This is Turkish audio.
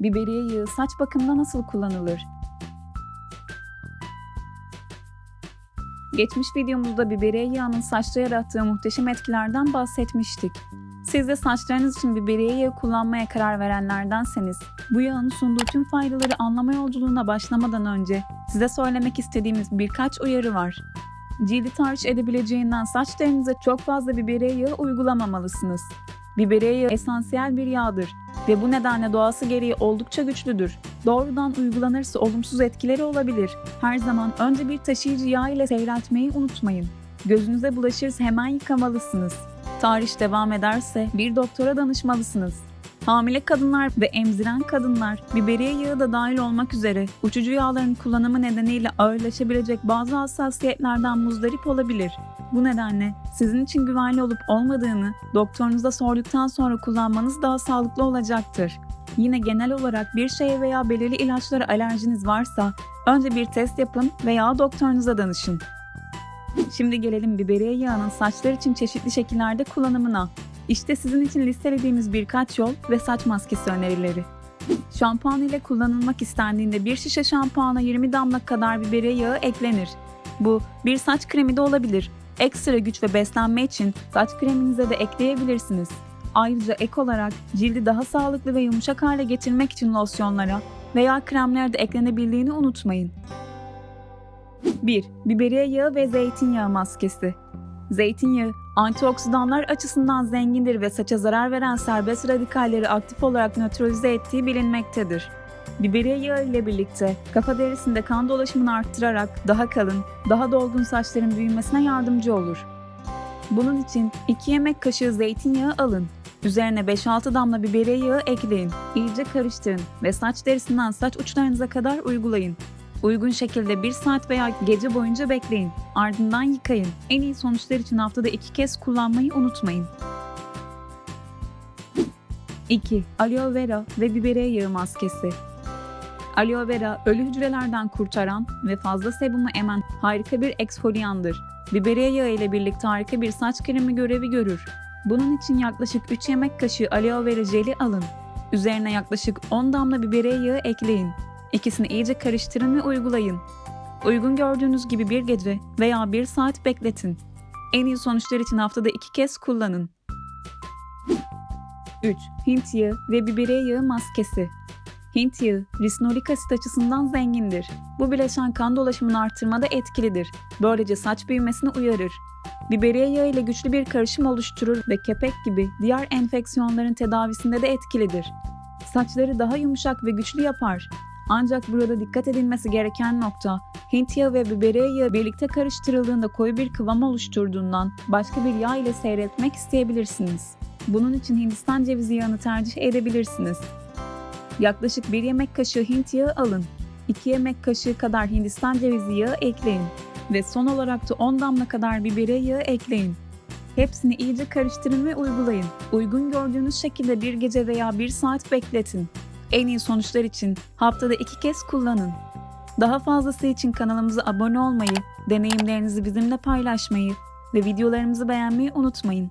Biberiye yağı saç bakımında nasıl kullanılır? Geçmiş videomuzda biberiye yağının saçta yarattığı muhteşem etkilerden bahsetmiştik. Siz de saçlarınız için biberiye yağı kullanmaya karar verenlerdenseniz, bu yağın sunduğu tüm faydaları anlama yolculuğuna başlamadan önce size söylemek istediğimiz birkaç uyarı var. Cildi tahriş edebileceğinden saç derinize çok fazla biberiye yağı uygulamamalısınız. Biberiye yağı esansiyel bir yağdır ve bu nedenle doğası gereği oldukça güçlüdür. Doğrudan uygulanırsa olumsuz etkileri olabilir. Her zaman önce bir taşıyıcı yağ ile seyreltmeyi unutmayın. Gözünüze bulaşırsa hemen yıkamalısınız. Tahriş devam ederse bir doktora danışmalısınız. Hamile kadınlar ve emziren kadınlar, biberiye yağı da dahil olmak üzere uçucu yağların kullanımı nedeniyle ağırlaşabilecek bazı hassasiyetlerden muzdarip olabilir. Bu nedenle sizin için güvenli olup olmadığını doktorunuza sorduktan sonra kullanmanız daha sağlıklı olacaktır. Yine genel olarak bir şeye veya belirli ilaçlara alerjiniz varsa önce bir test yapın veya doktorunuza danışın. Şimdi gelelim biberiye yağının saçlar için çeşitli şekillerde kullanımına. İşte sizin için listelediğimiz birkaç yol ve saç maskesi önerileri. Şampuan ile kullanılmak istendiğinde bir şişe şampuana 20 damla kadar biberiye yağı eklenir. Bu bir saç kremi de olabilir. Ekstra güç ve beslenme için saç kreminize de ekleyebilirsiniz. Ayrıca ek olarak cildi daha sağlıklı ve yumuşak hale getirmek için losyonlara veya kremlere de eklenebildiğini unutmayın. 1. Biberiye yağı ve zeytinyağı maskesi. Zeytinyağı antioksidanlar açısından zengindir ve saça zarar veren serbest radikalleri aktif olarak nötralize ettiği bilinmektedir. Biberiye yağı ile birlikte kafa derisinde kan dolaşımını arttırarak daha kalın, daha dolgun saçların büyümesine yardımcı olur. Bunun için 2 yemek kaşığı zeytinyağı alın. Üzerine 5-6 damla biberiye yağı ekleyin. İyice karıştırın ve saç derisinden saç uçlarınıza kadar uygulayın. Uygun şekilde 1 saat veya gece boyunca bekleyin. Ardından yıkayın. En iyi sonuçlar için haftada 2 kez kullanmayı unutmayın. 2. Aloe vera ve biberiye yağı maskesi. Aloe vera ölü hücrelerden kurtaran ve fazla sebumu emen harika bir eksfolyandır. Biberiye yağı ile birlikte harika bir saç kremi görevi görür. Bunun için yaklaşık 3 yemek kaşığı aloe vera jeli alın. Üzerine yaklaşık 10 damla biberiye yağı ekleyin. İkisini iyice karıştırın ve uygulayın. Uygun gördüğünüz gibi bir gece veya bir saat bekletin. En iyi sonuçlar için haftada iki kez kullanın. 3. Hint yağı ve biberiye yağı maskesi. Hint yağı, risinolik asit açısından zengindir. Bu bileşen kan dolaşımını arttırmada etkilidir. Böylece saç büyümesini uyarır. Biberiye yağı ile güçlü bir karışım oluşturur ve kepek gibi diğer enfeksiyonların tedavisinde de etkilidir. Saçları daha yumuşak ve güçlü yapar. Ancak burada dikkat edilmesi gereken nokta, Hint yağı ve biberiye yağı birlikte karıştırıldığında koyu bir kıvam oluşturduğundan başka bir yağ ile seyretmek isteyebilirsiniz. Bunun için Hindistan cevizi yağını tercih edebilirsiniz. Yaklaşık 1 yemek kaşığı Hint yağı alın. 2 yemek kaşığı kadar Hindistan cevizi yağı ekleyin. Ve son olarak da 10 damla kadar biberiye yağı ekleyin. Hepsini iyice karıştırın ve uygulayın. Uygun gördüğünüz şekilde bir gece veya bir saat bekletin. En iyi sonuçlar için haftada iki kez kullanın. Daha fazlası için kanalımıza abone olmayı, deneyimlerinizi bizimle paylaşmayı ve videolarımızı beğenmeyi unutmayın.